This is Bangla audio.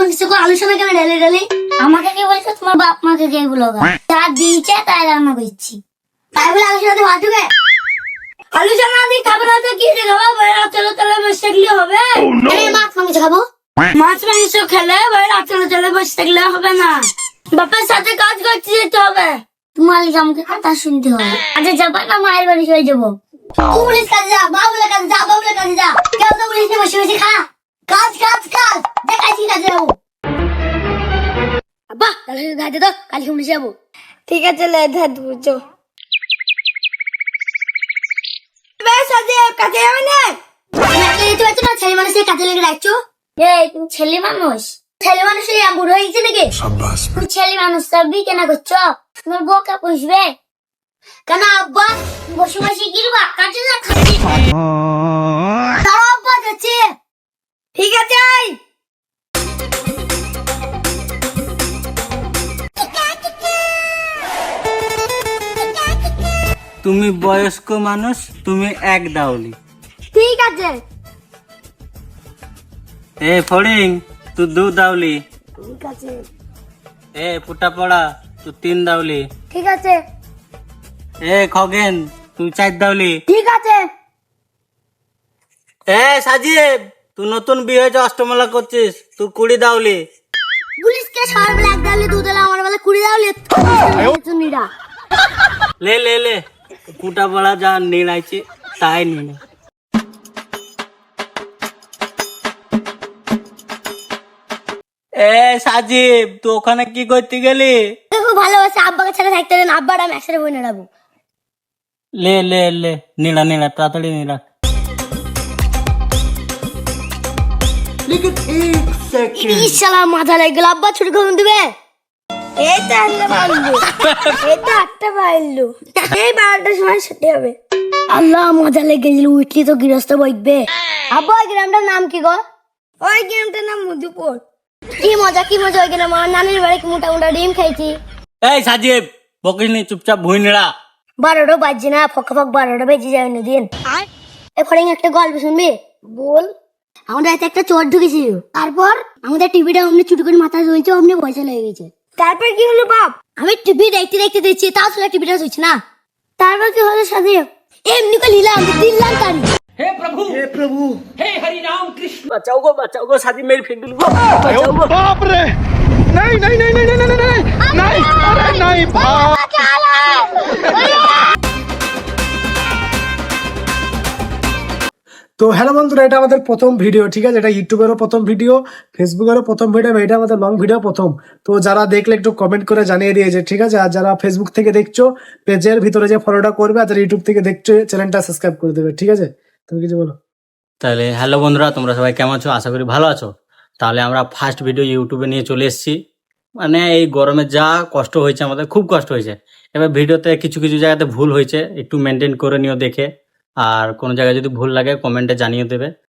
মাংস করে আলোচনা কেন ঢেলে ঢেলে আমাকে কি বলছো? তোমার বাপ মাকে কে ব্লগার যা দিয়েছে তাই রান্না করছি। তাই বলে আলোচনাতে ঢুকে আলোচনা দিয়ে খাবে না তো কি খাব? ভাই রাত্রে তলে বসে থাকলে হবে। মাছ মাংস খাব? মাছ মাংস খেলে ভাই রাত্রে তলে বসে থাকলে হবে না। বাপের সাথে কাজ করতে যেতে হবে। তোমার আমাকে কথা শুনতে হবে। আচ্ছা যাবা না মায়ের বাড়ি চলে যাব। পুলিশ কাজে যা বাবুলের কাজে যা বাবুলের কাজে যা। কেউ তো পুলিশ বসে বসে খা। কাজ কাজ কাজে। গাইতে তো কালকে পুলিশ যাব। ঠিক আছে লে যাবে না? না ছেলে মানুষের কাজে লেগে রাখছো তুমি ছেলে মানুষ? ছেলে মানুষ এই বুড়ো হয়ে গেছে নাকি? তুমি ছেলে মানুষ কেনা করছ? তোমার বউকে পুষবে? কেন আব্বা? বসে বসে গিরবা কাজে খাচ্ছি তুমি বয়স্ক মানুষ তুমি এক দাওলি। ঠিক আছে। এ ফড়িং তুই দু দাওলি। ঠিক আছে। এ পুটা পড়া তুই তিন দাওলি। ঠিক আছে। এ খগেন তুই চার দাওলি। ঠিক আছে। এ সাজিব তুই নতুন বিয়ে হয়েছে অষ্টমলা করছিস তুই কুড়ি দাওলি। পুলিশকে সবার বেলা এক দালে দু দালে আমার বেলা কুড়ি নিরা। লে লে লে। পুটা পড়া যা নিলাইছি তাই নিলে। এ সাজিব তুই ওখানে কি করতে গেলি? খুব ভালোবাসে আব্বাকে ছেড়ে থাকতে দেন আব্বার আমি একসাথে বই নেড়াবো। লে লে লে নিলা নিলা তাড়াতাড়ি নিলা ইশালা মাথা লেগে গেল। আব্বা ছুটি কখন দিবে? বাড়লো এই তো বাড়লো এই বারোটার সময় ছুটি হবে। আল্লাহ মজা লেগে গেছিল উঠলি তো গৃহস্থ বইবে। আব্বা ওই গ্রামটার নাম কি গো? ওই গেমটার নাম মধুপুর। কি মজা কি মজা ওই গ্রাম আমার নানির বাড়ি মোটা মোটা ডিম খাইছি। এই সাজিব বকিস নি চুপচাপ ভুই নিড়া বারোটা বাজছে না ফক ফক বারোটা বেজে যাবে না দিন এ ফরিং একটা গল্প শুনবি? বল। আমাদের হাতে একটা চোর ঢুকেছিল। তারপর আমাদের টিভিটা অমনি চুটি করে মাথায় ধরেছে অমনি পয়সা লেগে গেছে। তারপর কি হলো বাপ? আমি টিভি দেখতে দেখতে দেখছি তাও তোরা টিভিটা হচ্ছে না। তারপর কি হলো সাদেব এমনি করে নিলাম দিলাম তানি হে প্রভু! হে প্রভু! হে হরি নাম কৃষ্ণ! বাঁচাও গো বাঁচাও গো সাদি মেরি ফিন্দুল গো। গো। বাপ রে নাই নাই নাই নাই নাই নাই নাই নাই নাই নাই তো হ্যালো বন্ধুরা, এটা আমাদের প্রথম ভিডিও ঠিক আছে? এটা ইউটিউবেরও প্রথম ভিডিও ফেসবুকেরও প্রথম ভিডিও এটা আমাদের লং ভিডিও প্রথম। তো যারা দেখলে একটু কমেন্ট করে জানিয়ে দিয়েছে ঠিক আছে? আর যারা ফেসবুক থেকে দেখছ, পেজের ভিতরে যে ফলোটা করবে, আর যারা ইউটিউব থেকে দেখছ চ্যানেলটা সাবস্ক্রাইব করে দেবে, ঠিক আছে? তুমি কিছু বলো। তাহলে হ্যালো বন্ধুরা, তোমরা সবাই কেমন আছো? আশা করি ভালো আছো। তাহলে আমরা ফার্স্ট ভিডিও ইউটিউবে নিয়ে চলে এসেছি। মানে এই গরমে যা কষ্ট হয়েছে আমাদের, খুব কষ্ট হয়েছে। এবার ভিডিওতে কিছু কিছু জায়গাতে ভুল হয়েছে, একটু মেনটেন করে নিও দেখে। আর কোনো জায়গায় যদি ভুল লাগে কমেন্টে জানিয়ে দেবে।